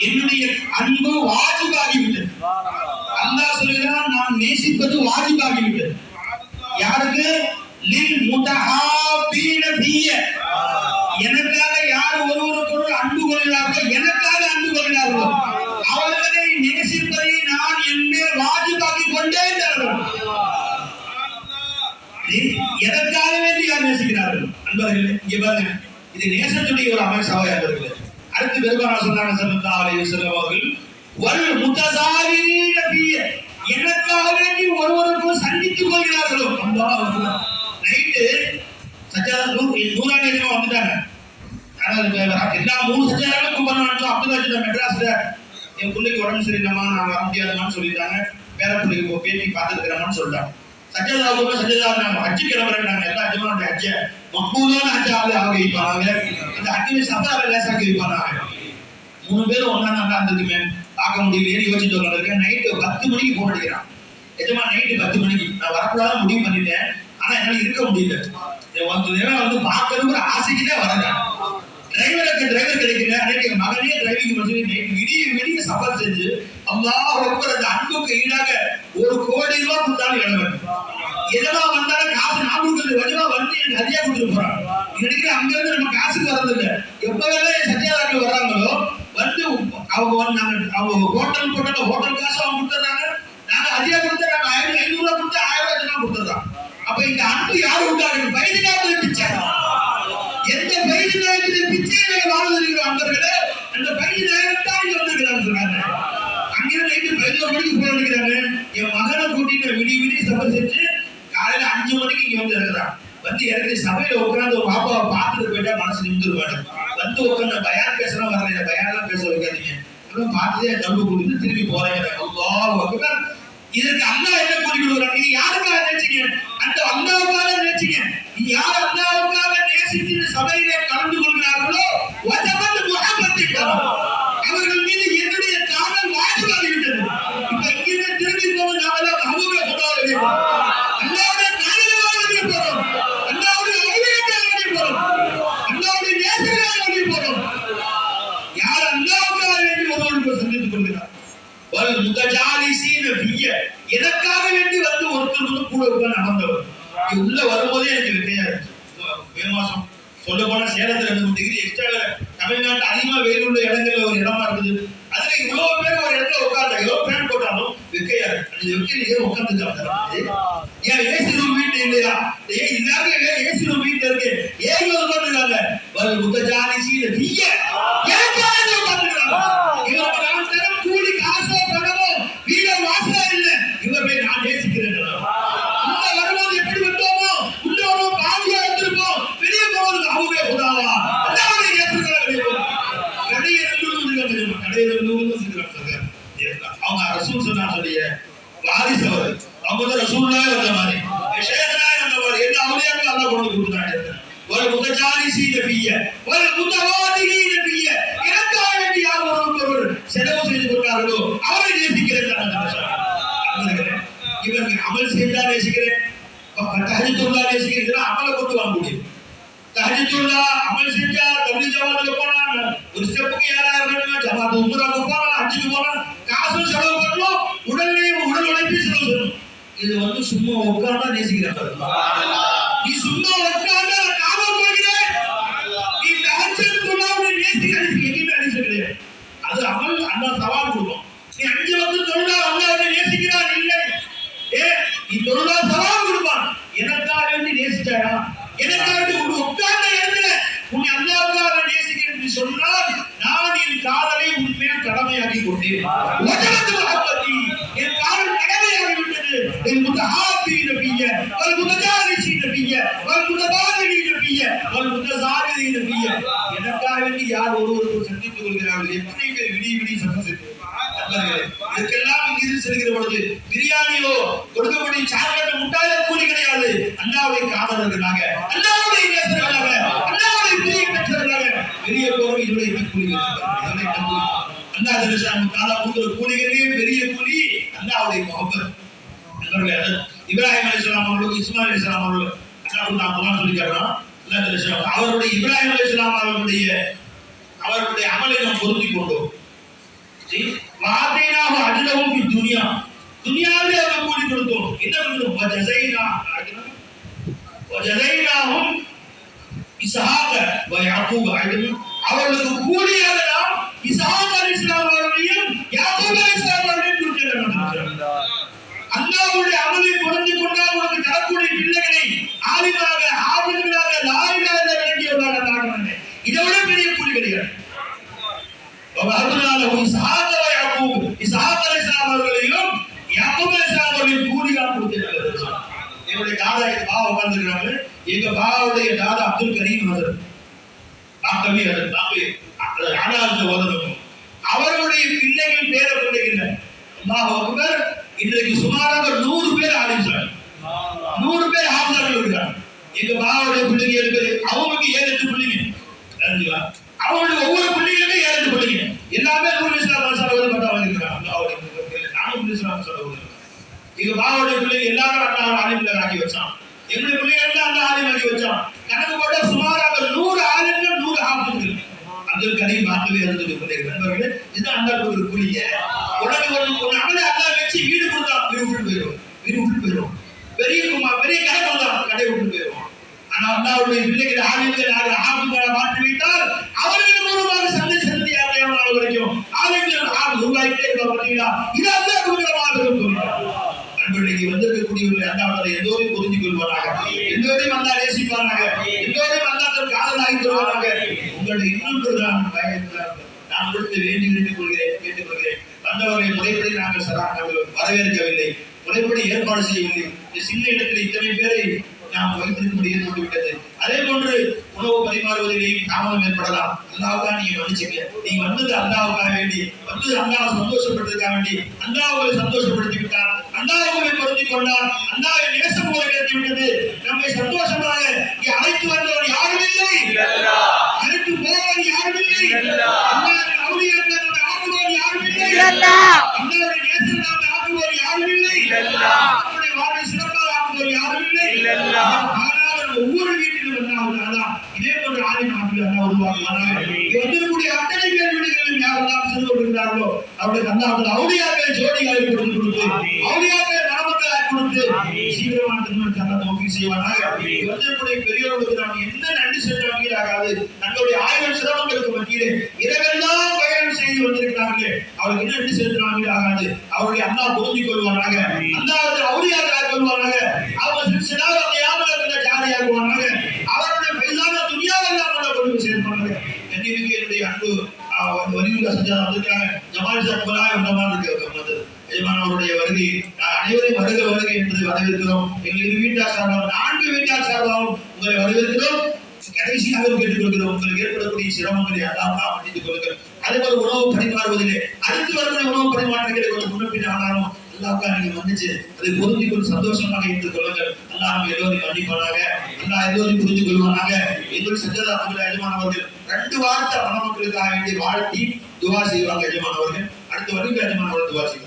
என்னுடைய அன்பு வாஜிபாகிவிட்டது அல்லாஹ் சொல்கிறான் நான் நேசிப்பது வாஜிபாகிவிட்டது யாருக்கு? லில் முதஹாபீன ஃபிய. எனக்காக யார் ஒருவருக்கொரு அன்பு கொள்கிறார்கள் எனக்காக அன்பு கொள்கிறார்களோ அவர்களை நேசிப்பதை நான் என்ன வாஜிபாக்கி கொண்டே தருகிறேன் எதற்காக வேண்டி யார் நேசிக்கிறார்கள்? அன்பர்களே இங்க பாருங்க இது நேசத்துடைய ஒரு அமைச்சாக அன்பர்களே அடுத்து பெருமானா சொன்னாங்க சல்லல்லாஹு அலைஹி வஸல்லம் அவர்கள் வல் முத்தசாவிரீன ஃபிய. எனக்காக வேண்டி ஒருவருக்கும் சந்தித்துக் கொள்கிறார்களோ? அல்லாஹ் அக்பர். நைட்டு சஜாதா நூறு நூறாண்டு வந்துட்டாங்க. எல்லா மூணு சஜாதாலும் கும்பிடணும் அப்துல்லா ஜில்லா மெட்ராஸ்ல என் பிள்ளைக்கு உடம்பு சரியில்லாமா நான் வர முடியாதுமான்னு சொல்லிட்டாங்க. பேர பிள்ளைக்கு பேட்டி பார்த்துருக்கிறோமான்னு சொல்லிட்டாங்க. சஜாதா கூட சஜாதா நாங்க ஹஜ்ஜு கிளம்புறாங்க எல்லா அஜமானோட ஹஜ்ஜ மக்பூலான ஹஜ்ஜாவது அவங்க வைப்பாங்க அந்த ஹஜ்ஜு சஃபார லேசாக்கி வைப்பாங்க மூணு பேரும் ஒன்னா நல்லா இருந்ததுமே பார்க்க முடியலையே யோசிச்சு இருக்கேன் நைட்டு பத்து மணிக்கு போன் அடிக்கிறான். எஜமா நைட்டு பத்து மணிக்கு. நான் வரக்கூடாது முடிவு பண்ணிட்டேன். ஆனா என்னால இருக்க முடியல. என் வந்து நேரம் வந்து பார்க்கணுங்கிற ஆசைக்கு தான் வரேன் டிரைவருக்கு டிரைவர் கிடைக்கல. அன்னைக்கு மகனே டிரைவிங் பண்ணி விடிய விடிய சஃபர் செஞ்சு அல்லாஹ் ரொம்ப அந்த அன்புக்கு ஈடாக ஒரு கோடி ரூபாய் கொடுத்தாலும் இடம் எதனா வந்தாலும் காசு நான் கொடுக்குறது வஜமா வந்து எனக்கு அதிகா கொடுத்துட்டு போறான். இன்னைக்கு அங்க இருந்து நம்ம காசுக்கு வர்றது இல்ல. வேலை சத்யாதாரில் வர்றாங்களோ வந்து அவங்க வந்து நாங்க அவங்க ஹோட்டல் போட்டாங்க ஹோட்டல் காசு அவங்க கொடுத்துறாங்க நாங்க அதிகா கொடுத்தா நாங்க ஆயிரம் ஐநூறு ரூபாய் கொடுத்து ஆயிரம் ரூபாய் தான் அப்ப இந்த அன்பு யாரு உண்டாங்க வயது காலத்துல பிச்சை. வாழ்ந்திருக்கிற அன்பர்களே அந்த பையன் நேரம் தான் இங்க வந்திருக்கிறாங்க சொன்னாங்க. அங்கிருந்து நைட்டு பதினோரு மணிக்கு போன் அடிக்கிறாங்க என் மகனை கூட்டிட்டு விடி விடி சபை செஞ்சு காலையில அஞ்சு மணிக்கு இங்க வந்து இறங்குறான். வந்து இறங்கி சபையில உட்கார்ந்து ஒரு பாப்பாவை பார்த்துட்டு போயிட்டா மனசு நிமிந்துருவாரு வந்து உட்கார்ந்து பயான் பேசலாம் வரல இந்த பயான்லாம் பேச வைக்காதீங்க. அப்புறம் பார்த்ததே தம்பு கொடுத்து திரும்பி போறேங்க அல்லாஹ் அக்பர். இதற்கு அல்லாஹ் என்ன கூட்டி கொடுக்குறாங்க நீங்க யாருக்காக நேசிங்க அந்த அல்லாவுக்காக நினைச்சீங்க? நீ யார் அல்லாவுக்காக நேசித்து இந்த சபையிலே கலந்து கொள்கிறார்களோ வஜபத் அவர்கள் மீது என்னுடைய காதல் வாஜிபாகி விட்டது இப்ப இங்கிருந்து திரும்பி போகும் நாமெல்லாம் மஹபூபே கொண்டாட அல்லாவுடைய காதலாக வெளியே போறோம். அல்லாவுடைய அவுலியத்தாக வெளியே போறோம். அல்லாவுடைய நேசர்களாக வெளியே போறோம். யார் அல்லாவுக்காக வேண்டி ஒருவருக்கு சந்தித்துக் கொள்கிறார்? வல் முதஜாலிசீன ஃபிய எனக்காக வேண்டி வந்து ஒருத்தர் கூட உட்கார்ந்து அமர்ந்தவர் உள்ள வரும்போதே எனக்கு வெக்கையா இருந்துச்சு மே மாசம் சொல்ல போனா சேலத்துல ரெண்டு மூணு டிகிரி எக்ஸ்ட்ரா தமிழ்நாட்டு அதிகமா வெயில் உள்ள இடங்கள்ல ஒரு இடமா இருக்குது. அதுல இவ்வளவு பேர் ஒரு இடத்துல உட்கார்ந்தா எவ்வளவு ஃபேன் போட்டாலும் வெக்கையா இருக்கு அந்த வெக்கையிலேயே உட்கார்ந்துருக்காங்க ஏன் ஏசி ரூம் வீட்டு இல்லையா? ஏன் இல்லாம ஏசி ரூம் வீட்டுல இருக்கு? ஏன் உட்கார்ந்துருக்காங்க வல் புத்த ஜாதி சீன தீய. ஏன் ரசூல் சொன்னா சொல்லிய வாரிசு அவர் அவங்க வந்து ரசூல்லா வந்த மாதிரி ஷேகனா வந்த மாதிரி எல்லா அவளியாக்கும் அல்லாஹ் கொண்டு கொடுத்தாங்க ஒரு முதஜாலிசி நபிய ஒரு முதவாதிகி நபிய எனக்காக வேண்டி யார் ஒருவருக்கு ஒருவர் செலவு செய்து கொண்டார்களோ அவரை நேசிக்கிறேன் தான் அந்த வசனம். இவருக்கு அமல் செய்தா நேசிக்கிறேன் தஹஜத்துல்லா நேசிக்கிறேன் அமலை கொண்டு வாங்க முடியும் தஹஜத்துல்லா அமல் செஞ்சா தபிலி ஜமாத்துல போனா ஒரு ஸ்டெப்புக்கு ஏழாயிரம் வேணுமா ஜமாத் உம்ராவுக்கு போனா அஞ்சுக்கு போனா காசும் செலவு பண்ணணும் உடல்லையும் உடல் உழைப்பையும் செலவு பண்ணணும். இது வந்து சும்மா உட்கார்ந்தா நேசிக்கிறேன் நீ சும்மா உட்கார்ந்தா நான் காவல் போகிறேன் நீ தஹஜத்துல்லாவை நேசிக்க எங்கேயுமே அடிச்சு கிடையாது. அது அமல் அந்த சவால் கொடுக்கும் நீ அஞ்சு வந்து தொழிலா அல்லாஹ்வை நேசிக்கிறான் இல்லை. ஏ நீ தொழிலா சவால் கொடுப்பான். எனக்காக வேண்டி நேசிச்சாயா? எனக்காக உன் உட்கார்ந்த இடத்துல உன்னை அல்லாஹ்வுக்காக நேசிக்கிறேன் என்று சொன்னால் நான் என் காதலை உண்மையாக கடமையாக்கி கொண்டேன். என் காதல் கடமையாகி விட்டது என் முத்தஹாபி நபிய வல் முத்தஜாலிசி நபிய வல் முத்தபாதிரி நபிய வல் முத்தசாரிதி நபிய எனக்காக வேண்டி யார் ஒருவருக்கும் சந்தித்துக் கொள்கிறார்கள்? எத்தனை பேர் விடி விடி சத்தம் இதற்கெல்லாம் இங்கிருந்து செல்கிற பொழுது பிரியாணியோ கொடுக்கக்கூடிய சாக்லேட் முட்டாய கூலி கிடையாது. அல்லாவுடைய காதலர்களாக அல்லாவுடைய பெரிய போர் இதனுடைய கூலி இதனுடைய கூலி தாலா பெரிய கூலி. அல்லாவுடைய முகப்பத் நண்பர்களே அது இப்ராஹிம் அவர்களுக்கு இஸ்மாயில் அலைஹிஸ்ஸலாம் அவர்கள் சொல்லி அவருடைய இப்ராஹிம் அலைஹிஸ்ஸலாம் அவர்களுடைய அவர்களுடைய அமலை நாம் கொண்டோம். அஜிலவும் துனியா. துனியாவிலே அவர்கள் கூலி கொடுத்தோம். என்ன கொடுத்தோம்? ஜசைனா ஜசைனாவும் இசஹாக யாக்கூப் அவர்களுக்கு கூலியாக நாம் அலி இஸ்லாம் அவர்களையும் யாக்கூப் இஸ்லாம் அவர்களையும் கொடுக்கிறோம் அல்லாஹ்வுடைய அமலை புரிந்து கொண்டால் உனக்கு தரக்கூடிய பிள்ளைகளை ஆவிதாக ஆபிர்களாக லாயிலாக வேண்டியவர்களாக தாக்கணும் இதை விட பெரிய கூலி கிடையாது. அதனால இஸ்ஹாக் வ யாக்கூப் அலி இஸ்லாம் அவர்களையும் யாக்கூப் அலைஹிஸ்ஸலாம் அவர்களையும் கூலியாக கொடுத்திருக்கிறது. என்னுடைய தாதா பாவம் பாவா எங்க பாவாவுடைய தாதா அப்துல் கரீம் அவர் பாக்கவே அது பாக்கவே ஆனாரத்தை ஓதணும் அவர்களுடைய பிள்ளைகள் பேர பிள்ளைகள் அல்லாஹ் இன்றைக்கு சுமாராக நூறு பேர் ஆரம்பிச்சாங்க. நூறு பேர் ஆஃபர்கள் இருக்கிறாங்க. எங்க பாவாவுடைய பிள்ளைங்க இருக்குது அவங்களுக்கு ஏழு எட்டு பிள்ளைங்க. அவங்களுடைய ஒவ்வொரு பிள்ளைகளுமே ஏழு எட்டு பிள்ளைங்க. எல்லாமே நூறு இஸ்லாம் பட்டா வாங்கிக்கிறாங்க அவருடைய நானும் இஸ்லாம் சலவது எங்க பாவாவுடைய பிள்ளைங்க எல்லாரும் அண்ணா ஆலிம்ல ஆக்கி வச்சான் எங்களுடைய பிள்ளைங்க எல்லாம் அண்ணா ஆலிம் ஆக்கி வச்சான். கணக்கு போட்ட சுமாராக நூறு ஆலிம்கள் நூறு ஆஃபர்கள் அப்துல் கரீம் பார்க்கவே இருந்தது நண்பர்களே இது அந்த ஒரு கூலிய உடனே ஒரு அல்லா வச்சு வீடு கொடுத்தா வீடு விட்டு போயிடும். வீடு விட்டு போயிடும். பெரிய குமா பெரிய கடை கொடுத்தா கடை விட்டு போயிடும். ஆனா அல்லாவுடைய பிள்ளைகள் ஆலிம்கள் ஆபிகளை மாற்றி வைத்தால் அவர்கள் மூலமாக சந்தை செலுத்தி அடையாளம் வரைக்கும். ஆலிம்கள் ஆள் உருவாக்கிட்டே இருக்க பார்த்தீங்களா இது அல்லா வந்திருக்கக்கூடியவர்கள் அல்லாஹ் எல்லோரையும் புரிந்து கொள்வாராக எல்லோரையும் அல்லா நேசிப்பாராக எல்லோரையும் அல்லா தன் காதலாகி தருவாராக உங்களுடைய இன்னொன்று நான் நான் கொடுத்து வேண்டி வேண்டிக் கொள்கிறேன் கேட்டுக் கொள்கிறேன். வந்தவர்களை முறைப்படி நாங்கள் சரா நாங்கள் வரவேற்கவில்லை. முறைப்படி ஏற்பாடு செய்யவில்லை. இந்த சின்ன இடத்தில் இத்தனை பேரை நாம் வைத்திருக்கும்படி முடியாது விட்டது அதே போன்று உணவு பரிமாறுவதிலேயும் தாமதம் ஏற்படலாம். அல்லாவுக்காக நீங்க மன்னிச்சுங்க நீங்க வந்தது அல்லாவுக்காக வேண்டி வந்தது அல்லாவை சந்தோஷப்படுறதுக்காக வேண்டி அல்லாவை சந்தோஷப்படுத்தி விட்டார் அல்லாஹ்வை பொருந்தி கொண்டார் அல்லாஹ்வை நேசம் போல கிடைத்து விட்டது நம்மை சந்தோஷமாக இங்கே அழைத்து வந்தவர் யாரும் இல்லை. அழைத்து போவர் யாரும் இல்லை. அல்லாஹ்வின் அவுலியாக்கள் நம்மை ஆக்குவோர் யாரும் இல்லை. அல்லாஹ்வுடைய நேசம் நம்மை ஆக்குவோர் யாரும் இல்லை. நம்முடைய வாழ்வை சிறப்பாக ஆக்குவோர் யாரும் இல்லை. ஆனால் ஒவ்வொரு வீட்டிலும் வந்தாலும் அதான் இதே போன்ற ஆலிம் ஆட்கள் அல்லா உருவாக்குவாங்க வந்திருக்கக்கூடிய அத்தனை பேர் வீடுகளிலும் யாரெல்லாம் சென்று கொண்டிருக்கிறார்களோ அவருடைய அல்லாஹ் அவுலியாக்களை ஜோடிகளை கொடுத்து கொடுத்து அவுலியாக்களை மணமக்களை கொடுத்து சீக்கிரமான திருமணத்தை அல்லா நோக்கி செய்வானாக. இங்க வந்திருக்கக்கூடிய பெரியவர்களுக்கு நாம் என்ன நன்றி செலுத்த ஆகாது தங்களுடைய ஆயிரம் சிரமங்களுக்கு மத்தியிலே இரவெல்லாம் பயணம் செய்து வந்திருக்கிறார்களே. அவருக்கு என்ன நன்றி செலுத்துறாங்க ஆகாது அவருடைய அண்ணா புரிந்து கொள்வானாக. அல்லாஹ் அவுலியாக்களை கொள்வானாக. அவங்க சிலாவை யாமலத்தில் ஜாரியாகுவானாக வந்திருக்காங்க ஜமால் சார் எஜமான் அவருடைய வருகை அனைவரையும் வருக வருகை என்று வரவேற்கிறோம். எங்கள் வீட்டார் சார்பாகவும் நான்கு வீட்டார் சார்பாகவும் உங்களை வரவேற்கிறோம். கடைசியாக கேட்டுக்கொள்கிறோம் உங்களுக்கு ஏற்படக்கூடிய சிரமங்களை எல்லாம் மன்னித்துக் கொள்ளுங்கள். அதே போல உணவு பரிமாறுவதிலே அடுத்து வரக்கூடிய உணவு பரிமாற்றங்களை கொஞ்சம் முன்னப்பின் ஆனாலும் அல்லாவுக்கா நீங்க மன்னிச்சு அதை பொருந்தி கொண்டு சந்தோஷமாக ஏற்றுக் கொள்ளுங்கள். அல்லாஹ் நம்ம எல்லோரையும் மன்னிப்பானாக. அல்லாஹ் எல்லோரையும் புரிந்து கொள்வானாக எல்லோரும் செஞ்சதா எஜமானவர்கள் ரெண்டு வார்த்தை மணமக்களுக்காக வேண்டி வாழ்த்தி துவா செய்வாங்க எஜமானவர்கள் அடுத்த வருடம் எஜமானவர்கள் துவா செய்வாங்க